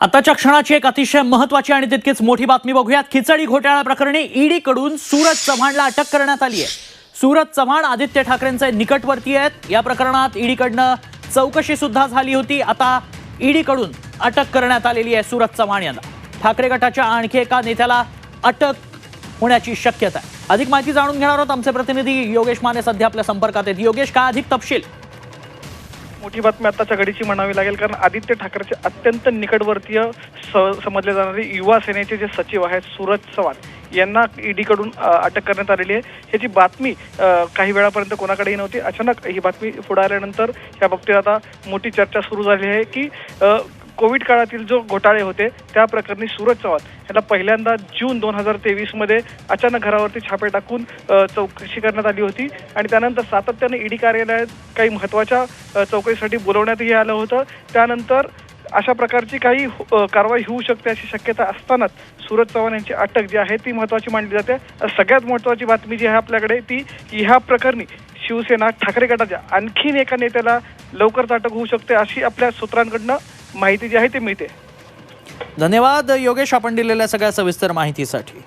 आताच्या क्षणाची एक अतिशय महत्वाची आणि तितकीच मोठी बातमी बघूयात. खिचडी घोटाळा प्रकरणी ईडी कडून सूरज चव्हाणला अटक करण्यात आली आहे. सूरज चव्हाण आदित्य ठाकरेंचे निकटवर्ती आहेत. या प्रकरणात ईडीकडनं चौकशी सुद्धा झाली होती. आता ईडीकडून अटक करण्यात आलेली आहे सूरज चव्हाण यांना. ठाकरे गटाच्या आणखी एका नेत्याला अटक होण्याची शक्यता आहे. अधिक माहिती जाणून घेणार आहोत आमचे प्रतिनिधी योगेश माने सध्या आपल्या संपर्कात आहेत. योगेश काय अधिक तपशील? मोठी बातमी आताच्या घडीची म्हणावी लागेल कारण आदित्य ठाकरेचे अत्यंत निकटवर्तीय स- समजले जाणारे युवा सेनेचे जे सचिव आहेत सूरज चव्हाण यांना ईडीकडून अटक करण्यात आलेली आहे. ह्याची बातमी काही वेळापर्यंत कोणाकडेही नव्हती. अचानक ही बातमी पुढे आल्यानंतर या बाबतीत आता मोठी चर्चा सुरू झाली आहे की कोविड काळातील जो घोटाळे होते त्या प्रकरणी सूरज चव्हाण यांना पहिल्यांदा जून दोन हजार तेवीसमध्ये अचानक घरावरती छापे टाकून चौकशी करण्यात आली होती. आणि त्यानंतर सातत्याने ईडी कार्यालयात काही महत्त्वाच्या चौकशीसाठी बोलवण्यातही आलं होतं. त्यानंतर अशा प्रकारची काही कारवाई होऊ शकते अशी शक्यता असतानाच सूरज चव्हाण यांची अटक जी आहे ती महत्वाची मानली जाते. सगळ्यात महत्वाची बातमी जी आहे आपल्याकडे ती ह्या प्रकरणी शिवसेना ठाकरे गटाच्या आणखीन एका नेत्याला लवकरच अटक होऊ शकते अशी आपल्या सूत्रांकडनं माहिती जी आहे ती मिळते. धन्यवाद योगेश आपण दिलेल्या सगळ्या सविस्तर माहितीसाठी.